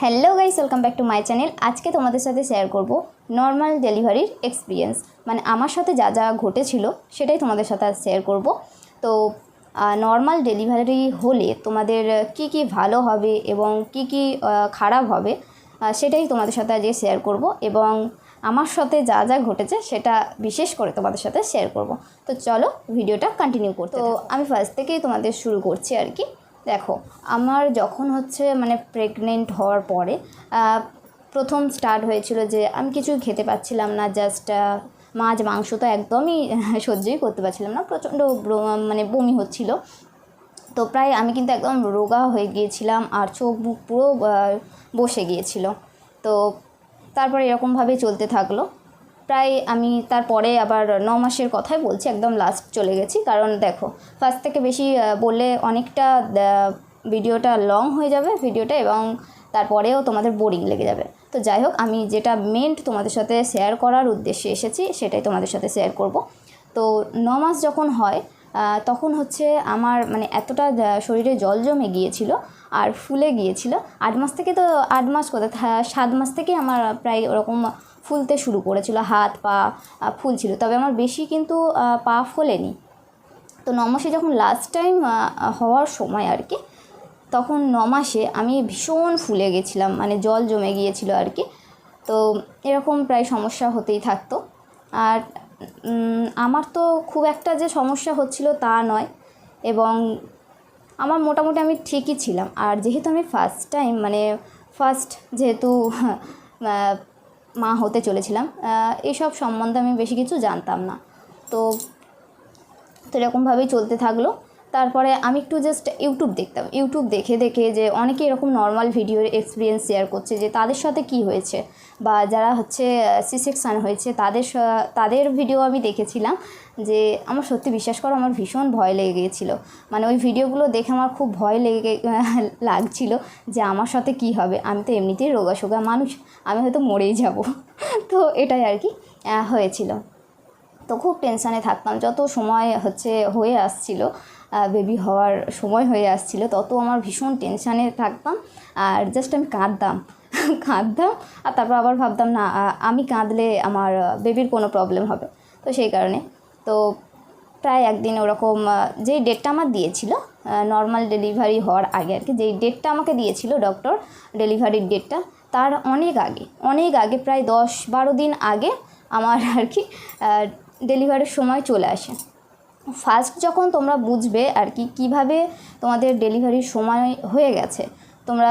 Hello guys welcome back to my channel আজকে তোমাদের সাথে শেয়ার করব নর্মাল ডেলিভারির এক্সপিরিয়েন্স মানে আমার সাথে যা যা ঘটেছিল, সেটাই তোমাদের সাথে আজ শেয়ার করব। তো নর্মাল ডেলিভারি হলে তোমাদের কি কি ভালো হবে এবং কি কি খারাপ হবে সেটাই তোমাদের সাথে আজকে শেয়ার করব। এবং আমার সাথে যা যা ঘটেছে সেটা বিশেষ করে তোমাদের সাথে শেয়ার করব। তো চলো ভিডিওটা কন্টিনিউ করতে তো আমি ফার্স্ট থেকেই তোমাদের শুরু করছি আর কি। দেখো আমার যখন হচ্ছে মানে প্রেগনেন্ট হওয়ার পরে প্রথম স্টার্ট হয়েছিল যে আমি কিছু খেতে পাচ্ছিলাম না জাস্ট মাছ মাংস তো একদমই সহ্যই করতে পারছিলাম না প্রচণ্ড মানে বমি হচ্ছিল। তো প্রায় আমি কিন্তু একদম রোগা হয়ে গিয়েছিলাম আর চোখ মুখ পুরো বসে গিয়েছিল। তো তারপরে এরকমভাবেই চলতে থাকল। প্রায় আমি তারপরে আবার ন মাসের কথাই বলছি, একদম লাস্ট চলে গেছি। কারণ দেখো ফার্স্ট থেকে বেশি বললে অনেকটা ভিডিওটা লং হয়ে যাবে ভিডিওটা এবং তারপরেও তোমাদের বোরিং লেগে যাবে। তো যাই হোক, আমি যেটা মেন্ট তোমাদের সাথে শেয়ার করার উদ্দেশ্যে এসেছি, সেটাই তোমাদের সাথে শেয়ার করব। তো ন মাস যখন হয় তখন হচ্ছে আমার মানে এতটা শরীরে জল জমে গিয়েছিল আর ফুলে গিয়েছিল। আট মাস থেকে তো আট মাস কোথায়? সাত মাস থেকে আমার প্রায় ওরকম ফুলতে শুরু করেছিল। হাত পা আহ, ফুলছিল তবে আমার বেশি কিন্তু পা ফোলেনি। তো ন মাসে যখন লাস্ট টাইম হওয়ার সময় আর কি তখন ন মাসে আমি ভীষণ ফুলে গেছিলাম। মানে জল জমে গিয়েছিল আর কি। তো এরকম প্রায় সমস্যা হতেই থাকতো। আর আমার তো খুব একটা যে সমস্যা হচ্ছিল তা নয়। এবং আমার মোটামুটি আমি ঠিকই ছিলাম। আর যেহেতু আমি ফার্স্ট টাইম মানে ফার্স্ট যেহেতু মা হতে চলেছিলাম এসব সম্বন্ধে আমি বেশি কিছু জানতাম না। তো তো এরকমভাবেই চলতে থাকল। তারপরে আমি একটু জাস্ট ইউটিউব দেখতাম। ইউটিউব দেখে দেখে যে অনেকে এরকম নর্মাল ভিডিওর এক্সপিরিয়েন্স শেয়ার করছে যে তাদের সাথে কি হয়েছে বা যারা হচ্ছে সি সেকশান হয়েছে, তাদের তাদের ভিডিও আমি দেখেছিলাম যে আমার সত্যি বিশ্বাস করো আমার ভীষণ ভয় লেগে গিয়েছিল। মানে ওই ভিডিওগুলো দেখে আমার খুব ভয় লেগে লাগছিল যে আমার সাথে কি হবে? আমি তো এমনিতেই রোগাশোগা মানুষ, আমি হয়তো মরেই যাব। তো এটাই আর কি হয়েছিল। তো খুব টেনশানে থাকতাম। যত সময় হচ্ছে, হয়ে আসছিল বেবি হওয়ার সময় হয়ে আসছিল তত আমার ভীষণ টেনশানে থাকতাম। আর জাস্ট আমি কাঁদতাম কাঁদতাম, আর তারপর আবার ভাবতাম, না আমি কাঁদলে আমার বেবির কোনো প্রবলেম হবে। তো সেই কারণে, তো প্রায় একদিন ওরকম যেই ডেটটা আমার দিয়েছিল নর্মাল ডেলিভারি হওয়ার আগে আর কি, যেই ডেটটা আমাকে দিয়েছিল ডক্টর ডেলিভারির ডেটটা তার অনেক আগে অনেক আগে, প্রায় দশ বারো দিন আগে আমার আর কি ডেলিভারির সময় চলে আসে। ফার্স্ট যখন তোমরা বুঝবে আর কি কীভাবে তোমাদের ডেলিভারির সময় হয়ে গেছে, তোমরা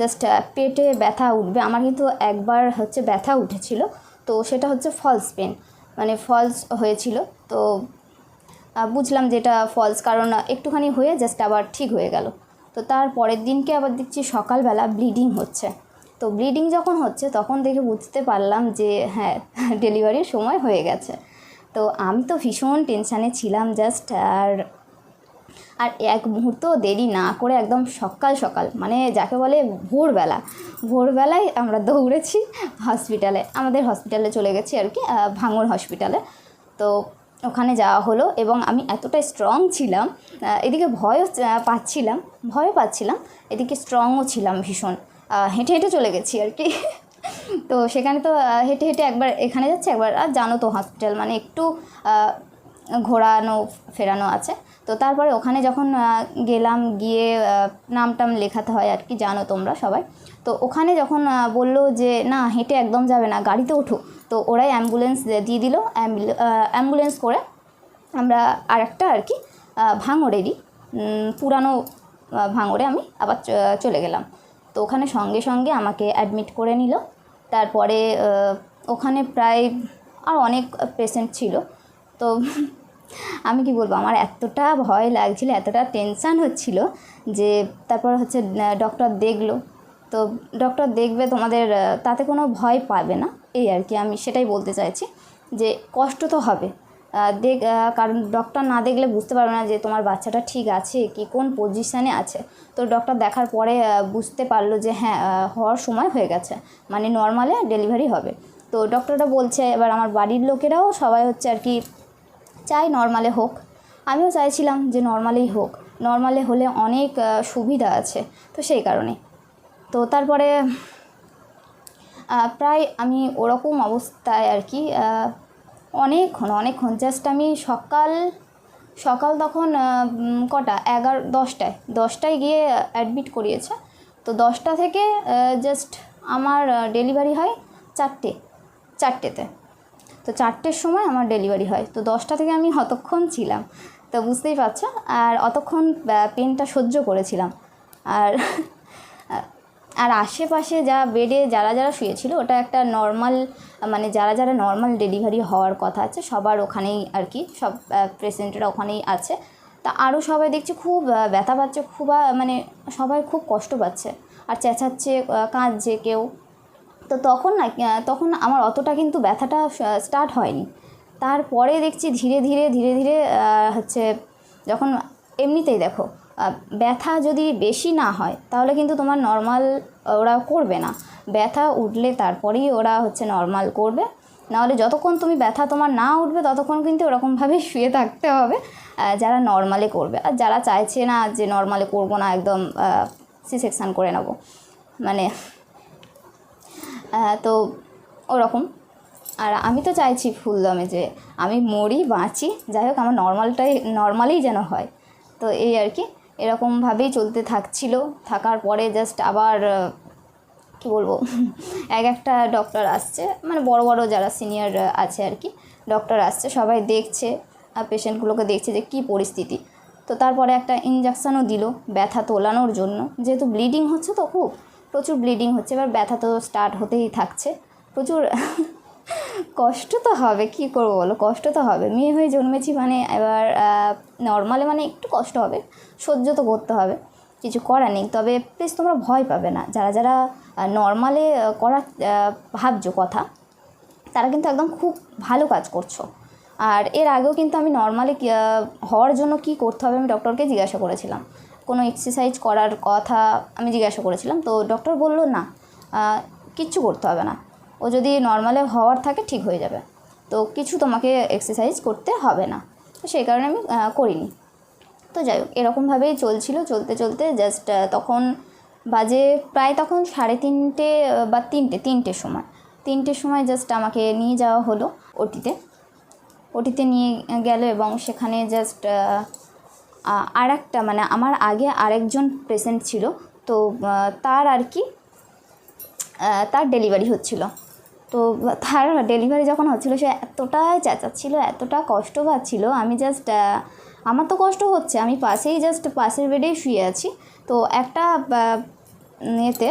জাস্ট পেটে ব্যথা উঠবে। আমার কিন্তু একবার হচ্ছে ব্যথা উঠেছিল, তো সেটা হচ্ছে ফলস পেন মানে ফলস হয়েছিল। তো বুঝলাম যেটা ফলস কারণ একটুখানি হয়ে জাস্ট আবার ঠিক হয়ে গেল। তো তার পরের দিনকে আবার দেখছি সকালবেলা ব্লিডিং হচ্ছে। তো ব্লিডিং যখন হচ্ছে, তখন দেখে বুঝতে পারলাম যে হ্যাঁ ডেলিভারির সময় হয়ে গেছে। তো আমি তো ভীষণ টেনশানে ছিলাম জাস্ট আর আর এক মুহূর্ত দেরি না করে একদম সকাল সকাল মানে যাকে বলে ভোরবেলা, ভোরবেলায় আমরা দৌড়েছি হসপিটালে আমাদের হসপিটালে চলে গেছি আর কি ভাঙড় হসপিটালে তো ওখানে যাওয়া হলো এবং আমি এতটাই স্ট্রং ছিলাম এদিকে ভয়ও পাচ্ছিলাম ভয়ও পাচ্ছিলাম, এদিকে স্ট্রংও ছিলাম ভীষণ হেঁটে হেঁটে চলে গেছি আর কি। তো সেখানে তো হেঁটে হেঁটে একবার এখানে যাচ্ছে, একবার আর জানো তো হসপিটাল মানে একটু ঘোরানো, ফেরানো আছে। তো তারপরে ওখানে যখন গেলাম, গিয়ে নাম টাম লেখাতে হয় আর কি, জানো তোমরা সবাই। তো ওখানে যখন বলল যে, না, হেঁটে একদম যাবে না, গাড়িতে ওঠো তো ওরাই অ্যাম্বুলেন্স দিয়ে দিল অ্যাম্বুলেন্স করে আমরা আর একটা আর কি ভাঙড়েরই পুরানো ভাঙড়ে আমি আবার চলে গেলাম। তো ওখানে সঙ্গে সঙ্গে আমাকে অ্যাডমিট করে নিল। তারপরে ওখানে প্রায় আর অনেক পেশেন্ট ছিল। তো আমি কি বলব, আমার এতটা ভয় লাগছিল, এতটা টেনশান হচ্ছিল যে তারপর হচ্ছে ডক্টর দেখল। তো ডক্টর দেখবে তোমাদের তাতে কোনো ভয় পাবে না। এই আর কি, আমি সেটাই বলতে চাইছি যে কষ্ট তো হবে। দেখ কারণ ডক্টর না দেখলে বুঝতে পারবে না যে তোমার বাচ্চাটা ঠিক আছে কি, কোন পজিশানে আছে। তো ডক্টর দেখার পরে বুঝতে পারল যে হ্যাঁ হওয়ার সময় হয়ে গেছে। মানে নর্মালে ডেলিভারি হবে। তো ডক্টরটা বলছে, এবার আমার বাড়ির লোকেরাও সবাই হচ্ছে আর কি চাই নর্মালে হোক। আমিও চাইছিলাম যে নর্মালেই হোক। নর্মালে হলে অনেক সুবিধা আছে। তো সেই কারণে। তো তারপরে প্রায় আমি ওরকম অবস্থায় আর কি অনেকক্ষণ অনেকক্ষণ। জাস্ট আমি সকাল সকাল তখন কটা? এগারো, দশটায়। দশটায় গিয়ে অ্যাডমিট করিয়েছে। তো দশটা থেকে জাস্ট আমার ডেলিভারি হয় চারটে, চারটেতে। তো চারটের সময় আমার ডেলিভারি হয়। তো দশটা থেকে আমি অতক্ষণ ছিলাম। তো বুঝতেই পারছ? আর অতক্ষণ পেনটা সহ্য করেছিলাম। আর আর আশেপাশে যা বেডে যারা যারা শুয়েছিল, ওটা একটা নর্মাল মানে যারা যারা নর্মাল ডেলিভারি হওয়ার কথা আছে, সবার ওখানেই আর কি, সব পেশেন্টরা ওখানেই আছে। তা আরও সবাই দেখছি খুব ব্যথা পাচ্ছে, খুব মানে সবাই খুব কষ্ট পাচ্ছে। আর চেঁচাচ্ছে কাঁদছে কেউ। তো তখন না তখন আমার অতটা কিন্তু ব্যথাটা স্টার্ট হয়নি। তারপরে দেখছি ধীরে ধীরে ধীরে ধীরে হচ্ছে, যখন এমনিতেই দেখো ব্যথা যদি বেশি না হয়, তাহলে কিন্তু তোমার নর্মাল ওরা করবে না। ব্যথা উঠলে তারপরেই ওরা হচ্ছে নর্মাল করবে। নাহলে যতক্ষণ তুমি ব্যথা তোমার না উঠবে, ততক্ষণ কিন্তু ওরকমভাবে শুয়ে থাকতে হবে যারা নর্মালে করবে। আর যারা চাইছে না যে নর্মালে করব না, একদম সি সেকশান করে নেব। মানে তো ওরকম। আর আমি তো চাইছি ফুল দমে যে আমি মরি, বাঁচি, যাই হোক, আমার নর্মালটাই নর্মালেই যেন হয়। তো এই আর কি। এরকমভাবেই চলতে থাকছিল। থাকার পরে জাস্ট আবার কী বলব, এক একটা ডক্টর আসছে মানে বড় বড় যারা সিনিয়র আছে আর কি ডক্টর আসছে, সবাই দেখছে আর পেশেন্টগুলোকে দেখছে যে কী পরিস্থিতি। তো তারপরে একটা ইঞ্জেকশনও দিল ব্যথা তোলানোর জন্য। যেহেতু ব্লিডিং হচ্ছে তো, খুব প্রচুর ব্লিডিং হচ্ছে, এবার ব্যথা তো স্টার্ট হতেই থাকছে। প্রচুর কষ্ট তো হবে কি করব বলো? কষ্ট তো হবে। মেয়ে হয়ে জন্মেছি মানে এবার নর্মালে মানে একটু কষ্ট হবে। সহ্য তো করতে হবে কিছু করার নেই। তবে প্লিজ তোমরা ভয় পাবে না। যারা যারা নর্মালে আহ, ভাবছ কথা তারা কিন্তু একদম খুব ভালো কাজ করছ। আর এর আগেও কিন্তু আমি নর্মালি হওয়ার জন্য কি করতে হবে আমি ডক্টরকে জিজ্ঞাসা করেছিলাম। কোনো এক্সারসাইজ করার কথা আমি জিজ্ঞাসা করেছিলাম। তো ডক্টর বলল না কিচ্ছু করতে হবে না। ও যদি নর্মালে হওয়ার থাকে ঠিক হয়ে যাবে। তো কিছু তোমাকে এক্সারসাইজ করতে হবে না। তো সেই কারণে আমি করিনি। তো যাই হোক এরকমভাবেই চলছিল। চলতে চলতে জাস্ট তখন বাজে প্রায় তখন সাড়ে তিনটে বা তিনটে, তিনটের সময়। তিনটের সময় জাস্ট আমাকে নিয়ে যাওয়া হলো ওটিতে। ওটিতে নিয়ে গেল এবং সেখানে জাস্ট আর একটা মানে আমার আগে আরেকজন পেশেন্ট ছিল। তো তার আর কি তার ডেলিভারি হচ্ছিল। তো তার ডেলিভারি যখন হচ্ছিল, সে এতটাই চেঁচাচ্ছিল, এতটা কষ্ট পাচ্ছিল, আমি জাস্ট আমার তো কষ্ট হচ্ছে, আমি পাশেই জাস্ট পাশের বেডেই শুয়ে আছি। তো একটা এতে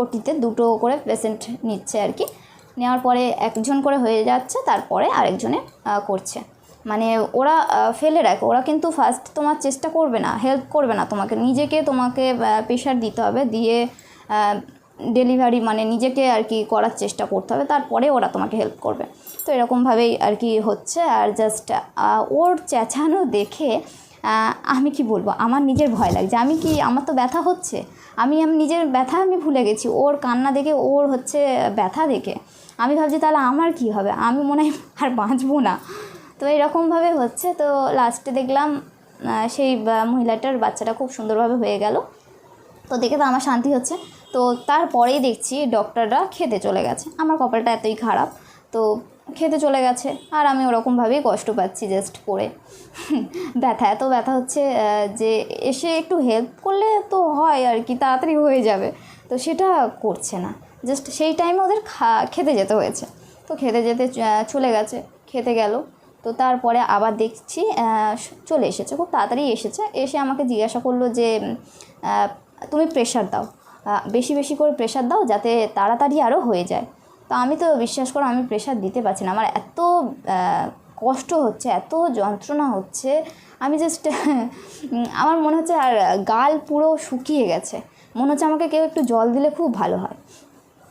ওটিতে দুটো করে পেশেন্ট নিচ্ছে আর কি। নেওয়ার পরে একজন করে হয়ে যাচ্ছে, তারপরে আরেকজনে করছে। মানে ওরা ফেলে রাখে। ওরা কিন্তু ফার্স্ট তোমার চেষ্টা করবে না হেল্প করবে না তোমাকে। নিজেকে তোমাকে প্রেশার দিতে হবে। দিয়ে ডেলিভারি মানে নিজেকে আর কি করার চেষ্টা করতে হবে, তারপরে ওরা তোমাকে হেল্প করবে। তো এরকমভাবেই আর কি হচ্ছে, আর জাস্ট ওর চেঁচানো দেখে আমি কি বলব, আমার নিজের ভয় লাগছে। আমি কি, আমার তো ব্যথা হচ্ছে? আমি আমি নিজের ব্যথা আমি ভুলে গেছি। ওর কান্না দেখে, ওর হচ্ছে ব্যথা দেখে। আমি ভাবছি তাহলে আমার কি হবে? আমি মনে হয় আর বাঁচবো না। তো এরকমভাবে হচ্ছে। তো লাস্টে দেখলাম সেই মহিলাটার বাচ্চাটা খুব সুন্দরভাবে হয়ে গেল। তো দেখে তো আমার শান্তি হচ্ছে। তো তারপরেই দেখছি ডক্টররা খেতে চলে গেছে। আমার কপালটা এতই খারাপ, তো খেতে চলে গেছে। আর আমি ওরকমভাবেই কষ্ট পাচ্ছি জাস্ট পড়ে ব্যথা, এত ব্যথা হচ্ছে যে এসে একটু হেল্প করলে তো হয় আর কি, তাড়াতাড়ি হয়ে যাবে। তো সেটা করছে না। জাস্ট সেই টাইমে ওদের খা, খেতে যেতে হয়েছে। তো খেতে যেতে চলে গেছে, খেতে গেল। তো তারপরে আবার দেখছি চলে এসেছে, খুব তাড়াতাড়ি এসেছে। এসে আমাকে জিজ্ঞাসা করল যে তুমি প্রেশার দাও। বেশি বেশি করে প্রেশার দাও যাতে তাড়াতাড়ি আরও হয়ে যায়। তো আমি তো বিশ্বাস করো আমি প্রেশার দিতে পারছি না। আমার এত কষ্ট হচ্ছে, এত যন্ত্রণা হচ্ছে। আমি জাস্ট আমার মনে হচ্ছে আর গাল পুরো শুকিয়ে গেছে। মনে হচ্ছে আমাকে কেউ একটু জল দিলে খুব ভালো হয়।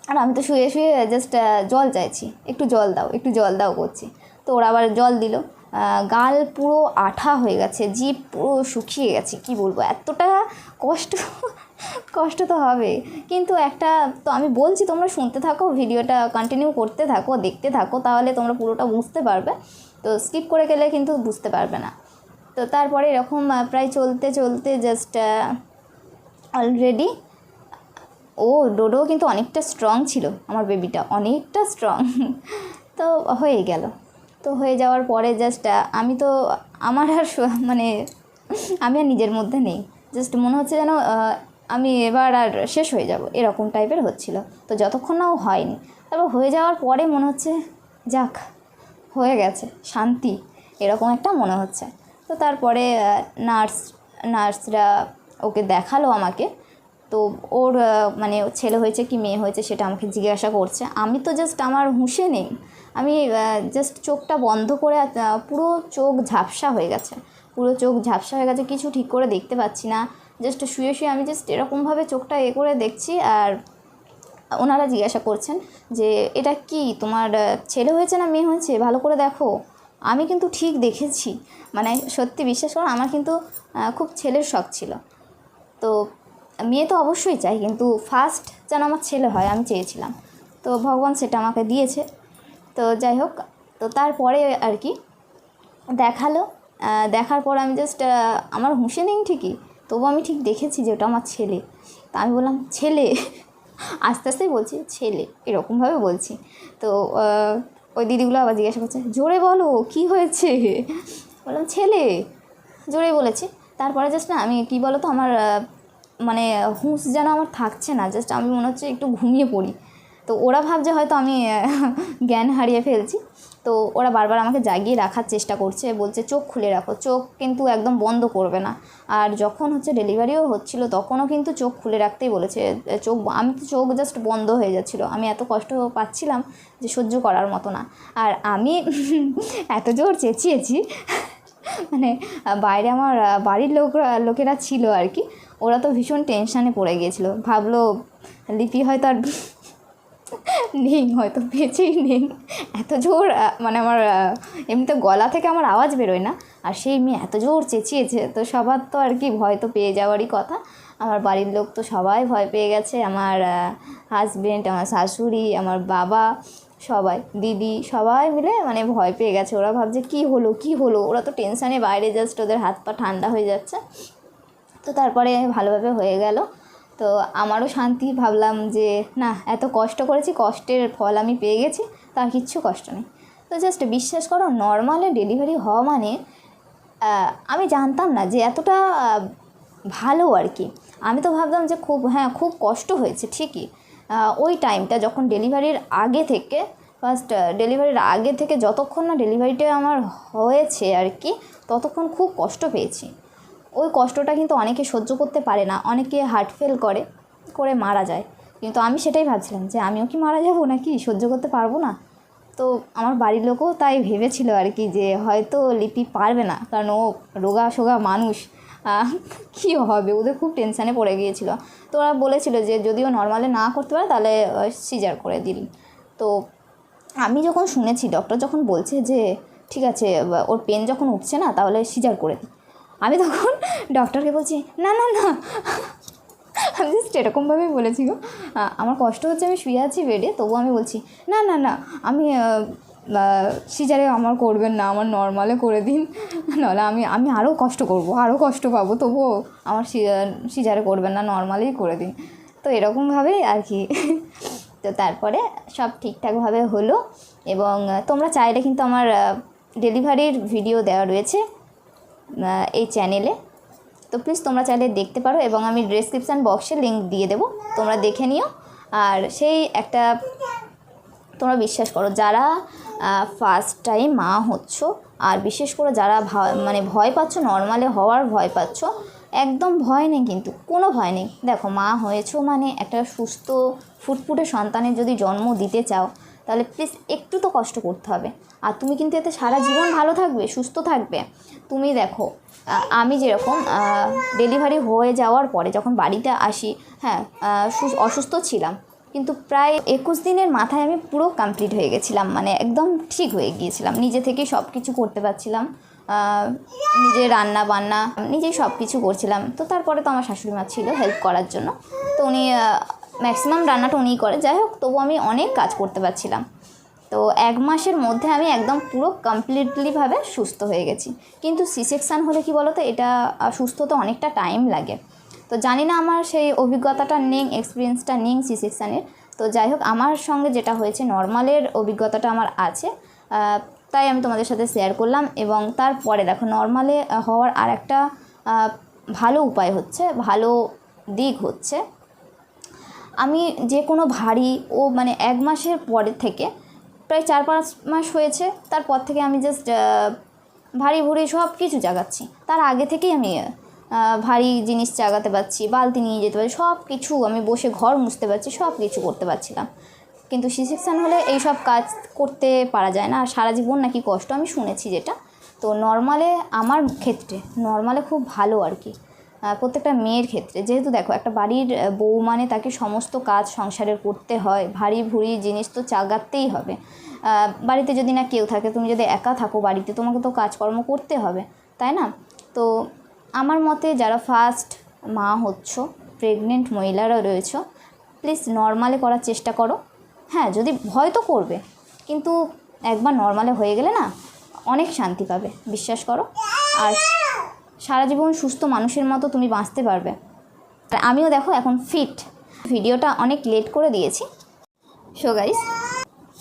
আর আমি তো শুয়ে শুয়ে জাস্ট জল চাইছি। একটু জল দাও, একটু জল দাও করছি। তো ওরা আবার জল দিল। গাল পুরো আঠা হয়ে গেছে, জিভ পুরো শুকিয়ে গেছে, কি বলব? এতটা কষ্ট কষ্ট তো হবে কিন্তু একটা, তো আমি বলছি, তোমরা শুনতে থাকো, ভিডিওটা কন্টিনিউ করতে থাকো, দেখতে থাকো, তাহলে তোমরা পুরোটা বুঝতে পারবে। তো স্কিপ করে গেলে কিন্তু বুঝতে পারবে না। তো তারপরে এরকম প্রায় চলতে চলতে জাস্ট অলরেডি ও, ডোডো কিন্তু অনেকটা স্ট্রং ছিল, আমার বেবিটা অনেকটা স্ট্রং তো হয়ে গেল। তো হয়ে যাওয়ার পরে জাস্ট আমি তো, আমার আর মানে আমি আর নিজের মধ্যে নেই। জাস্ট মনে হচ্ছে যেন আমি এবার আর শেষ হয়ে যাব, এরকম টাইপের হচ্ছিল। তো যতক্ষণ না ও হয়নি, তারপর হয়ে যাওয়ার পরে মনে হচ্ছে, যাক, হয়ে গেছে, শান্তি, এরকম একটা মনে হচ্ছে। তো তারপরে নার্স নার্সরা ওকে দেখাল আমাকে। তো ওর মানে ছেলে হয়েছে কি মেয়ে হয়েছে সেটা আমাকে জিজ্ঞাসা করছে। আমি তো জাস্ট আমার হুঁশে নেই, আমি জাস্ট চোখটা বন্ধ করে পুরো চোখ ঝাপসা হয়ে গেছে। পুরো চোখ ঝাপসা হয়ে গেছে, কিছু ঠিক করে দেখতে পাচ্ছি না। জাস্ট শুয়ে শুয়ে আমি জাস্ট এরকমভাবে চোখটা এ করে দেখছি আর ওনারা জিজ্ঞাসা করছেন যে, এটা কি? তোমার ছেলে হয়েছে না মেয়ে হয়েছে? ভালো করে দেখো। আমি কিন্তু ঠিক দেখেছি। মানে সত্যি বিশ্বাস করো, আমার কিন্তু খুব ছেলের শখ ছিল। তো মেয়ে তো অবশ্যই চাই, কিন্তু ফার্স্ট যেন আমার ছেলে হয়, আমি চেয়েছিলাম। তো ভগবান সেটা আমাকে দিয়েছে। তো যাই হোক, তো তারপরে আর কি দেখাল। দেখার পর আমি জাস্ট আমার হুঁশে নেই ঠিকই। তবু আমি ঠিক দেখেছি যে ওটা আমার ছেলে। তা আমি বললাম, ছেলে? আস্তে আস্তেই বলছি, ছেলে। এরকমভাবে বলছি। তো ওই দিদিগুলো আবার জিজ্ঞাসা করছে, জোরে বলো, কি হয়েছে? বললাম, ছেলে। জোরে বলেছি। তারপরে জাস্ট না, আমি, কী বলো তো আমার মানে হুঁশ যেন আমার থাকছে না জাস্ট আমি মনে হচ্ছে একটু ঘুমিয়ে পড়ি। তো ওরা ভাবছে হয়তো আমি জ্ঞান হারিয়ে ফেলছি। তো ওরা বারবার আমাকে জাগিয়ে রাখার চেষ্টা করছে, বলছে, চোখ খুলে রাখো, চোখ কিন্তু একদম বন্ধ করবে না। আর যখন হচ্ছে ডেলিভারিও হচ্ছিল, তখনও কিন্তু চোখ খুলে রাখতেই বলেছে চোখ আমি তো চোখ জাস্ট বন্ধ হয়ে যাচ্ছিল, আমি এত কষ্ট পাচ্ছিলাম যে সহ্য করার মতো না। আর আমি এত জোর চেঁচিয়েছি মানে বাইরে আমার বাড়ির লোকরা লোকেরা ছিল আর কি, ওরা তো ভীষণ টেনশানে পড়ে গিয়েছিল। ভাবলো, লিপি হয়তো আর নেই, হয়তো বেঁচেই নেই। এত জোর মানে আমার এমনিতে গলা থেকে আমার আওয়াজ বেরোয় না। আর সেই মেয়ে এত জোর চেঁচিয়েছে, তো সবার তো আর কি ভয় তো পেয়ে যাওয়ারই কথা। আমার বাড়ির লোক তো সবাই ভয় পেয়ে গেছে। আমার হাজবেন্ড আমার শাশুড়ি, আমার বাবা, সবাই, দিদি, সবাই মিলে মানে ভয় পেয়ে গেছে। ওরা ভাবছে, কি হলো কি হলো? ওরা তো টেনশানে বাইরে জাস্ট ওদের হাত পা ঠান্ডা হয়ে যাচ্ছে। তো তারপরে ভালোভাবে হয়ে গেল। তো আমারও শান্তি, ভাবলাম যে, না, এত কষ্ট করেছি, কষ্টের ফল আমি পেয়ে গেছি, তার কিচ্ছু কষ্ট নেই। তো জাস্ট বিশ্বাস করো নর্মালে ডেলিভারি হওয়া মানে আমি জানতাম না যে এতটা ভালো আর কি। আমি তো ভাবতাম যে খুব হ্যাঁ খুব কষ্ট হয়েছে, ঠিকই। ওই টাইমটা যখন ডেলিভারির আগে থেকে ফার্স্ট ডেলিভারির আগে থেকে যতক্ষণ না ডেলিভারিটা আমার হয়েছে আর কি, ততক্ষণ খুব কষ্ট পেয়েছি। ওই কষ্টটা কিন্তু অনেকে সহ্য করতে পারে না, অনেকে হার্ট ফেল করে করে মারা যায়। কিন্তু আমি সেটাই ভাবছিলাম যে আমিও কি মারা যাব নাকি? সহ্য করতে পারব না। তো আমার বাড়ির লোকও তাই ভেবেছিল আর কি যে হয়তো লিপি পারবে না, কারণ ও রোগা সোগা মানুষ। কী হবে? ওদের খুব টেনশানে পড়ে গিয়েছিল। তো ওরা বলেছিল যে যদিও নর্মালে না করতে পারে, তাহলে সিজার করে দিন। তো আমি যখন শুনেছি ডক্টর যখন বলছে যে, ঠিক আছে ওর পেন যখন উঠছে না, তাহলে সিজার করে দিই আমি তখন ডক্টরকে বলছি, না না না। আমি জাস্ট এরকমভাবেই বলেছি গো। আমার কষ্ট হচ্ছে, আমি শুয়ে আছি বেডে তবু আমি বলছি, না না না, আমি সিজারে আমার করবেন না, আমার নর্মালে করে দিন। নাহলে আমি আমি আরও কষ্ট করব, আরও কষ্ট পাবো, তবুও আমার সিজারে করবেন না নর্মালেই করে দিন। তো এরকমভাবেই আর কি। তো তারপরে সব ঠিকঠাকভাবে হলো এবং তোমরা চাইলে কিন্তু আমার ডেলিভারির ভিডিও দেওয়া রয়েছে। এই চ্যানেলে। তো প্লিজ তোমরা চাইলে দেখতে পারো এবং আমি ডেসক্রিপশান বক্সে লিঙ্ক দিয়ে দেবো। তোমরা দেখে নিও। আর সেই একটা তোমরা বিশ্বাস করো, যারা ফার্স্ট টাইম মা হচ্ছ, আর বিশেষ করে যারা মানে ভয় পাচ্ছ নর্মালে হওয়ার ভয় পাচ্ছ, একদম ভয় নেই কিন্তু, কোনো ভয় নেই। দেখো মা হয়েছো মানে একটা সুস্থ, ফুটফুটে সন্তানের যদি জন্ম দিতে চাও তাহলে প্লিজ একটু তো কষ্ট করতে হবে। আর তুমি কিন্তু এতে সারা জীবন ভালো থাকবে, সুস্থ থাকবে। তুমি দেখো আমি যেরকম ডেলিভারি হয়ে যাওয়ার পরে যখন বাড়িতে আসি হ্যাঁ অসুস্থ ছিলাম। কিন্তু প্রায় একুশ দিনের মাথায় আমি পুরো কমপ্লিট হয়ে গেছিলাম। মানে একদম ঠিক হয়ে গিয়েছিলাম। নিজে থেকেই সব কিছু করতে পারছিলাম। নিজে রান্না বান্না নিজেই সব কিছু করছিলাম। তো তারপরে তো আমার শাশুড়ি মা ছিল হেল্প করার জন্য। তো উনি ম্যাক্সিমাম রান্নাটা উনিই করে। যাই হোক, তবু আমি অনেক কাজ করতে পারছিলাম। তো এক মাসের মধ্যে আমি একদম পুরো কমপ্লিটলিভাবে সুস্থ হয়ে গেছি। কিন্তু সি সেকশান হলে কি বলতো, এটা সুস্থ হতে অনেকটা টাইম লাগে। তো জানি না আমার সেই অভিজ্ঞতাটা নেই এক্সপিরিয়েন্সটা নেই সি সেকশানের তো যাই হোক, আমার সঙ্গে যেটা হয়েছে নর্মালের অভিজ্ঞতাটা আমার আছে। তাই আমি তোমাদের সাথে শেয়ার করলাম এবং তারপরে দেখো নর্মালে হওয়ার আর একটা ভালো উপায় হচ্ছে, ভালো দিক হচ্ছে। আমি যে কোনো ভারী ও মানে এক মাসের পরের থেকে প্রায় চার পাঁচ মাস হয়েছে, তারপর থেকে আমি জাস্ট ভারী ভুড়ি সব কিছু জাগাচ্ছি। তার আগে থেকেই আমি ভারী জিনিস জাগাতে পারছি, বালতি নিয়ে যেতে পারছি সব কিছু আমি বসে ঘর মুছতে পারছি, সব কিছু করতে পারছিলাম। কিন্তু সি সেকশান হলে এইসব কাজ করতে পারা যায় না, আর সারা জীবন নাকি কষ্ট, আমি শুনেছি যেটা। তো নর্মালে আমার ক্ষেত্রে নর্মালে খুব ভালো আর কি। প্রত্যেকটা মেয়ের ক্ষেত্রে। যেহেতু দেখো, একটা বাড়ির বউ মানে তাকে সমস্ত কাজ সংসারের করতে হয়, ভারী ভুরি জিনিস তো চাগাতেই হবে। বাড়িতে যদি না কেউ থাকে, তুমি যদি একা থাকো বাড়িতে, তোমাকে তো কাজকর্ম করতে হবে, তাই না? তো আমার মতে যারা ফার্স্ট মা হচ্ছ প্রেগনেন্ট মহিলারা রয়েছ প্লিজ নর্মালে করার চেষ্টা করো। হ্যাঁ যদি ভয় তো করবে, কিন্তু একবার নর্মালে হয়ে গেলে না, অনেক শান্তি পাবে, বিশ্বাস করো। আর সারা জীবন সুস্থ মানুষের মতো তুমি বাঁচতে পারবে। আর আমিও দেখো এখন ফিট ভিডিওটা অনেক লেট করে দিয়েছি। সো গাইস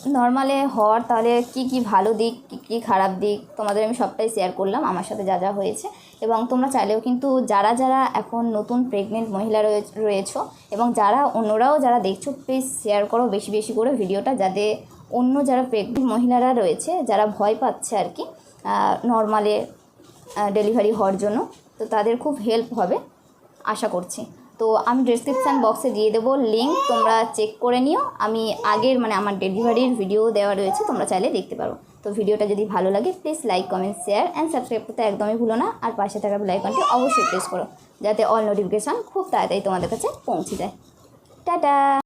নর্মালে হওয়ার তাহলে কি কি ভালো দিক, কী কী খারাপ দিক, তোমাদের আমি সবটাই শেয়ার করলাম, আমার সাথে যা যা হয়েছে। এবং তোমরা চাইলেও কিন্তু যারা যারা এখন নতুন প্রেগনেন্ট মহিলা রয়ে- রয়েছো এবং যারা অন্যরাও যারা দেখছ প্লিজ শেয়ার করো বেশি বেশি করে ভিডিওটা যাতে অন্য যারা প্রেগনেন্ট মহিলারা রয়েছে, যারা ভয় পাচ্ছে আর কি নর্মালে ডেলিভারি হওয়ার জন্য। তো তাদের খুব হেল্প হবে, আশা করছি। তো আমি ডেসক্রিপশান বক্সে দিয়ে দেবো লিঙ্ক তোমরা চেক করে নিও। আমি আগের মানে আমার ডেলিভারির ভিডিও দেওয়া রয়েছে, তোমরা চাইলে দেখতে পারো। তো ভিডিওটা যদি ভালো লাগে please like comment share and subscribe করতে একদমই ভুলো না। আর পাশে থাকা বেলাইকনটি অবশ্যই প্রেস করো, যাতে অল নোটিফিকেশান খুব তাড়াতাড়ি তোমাদের কাছে পৌঁছে যায়। টাটা!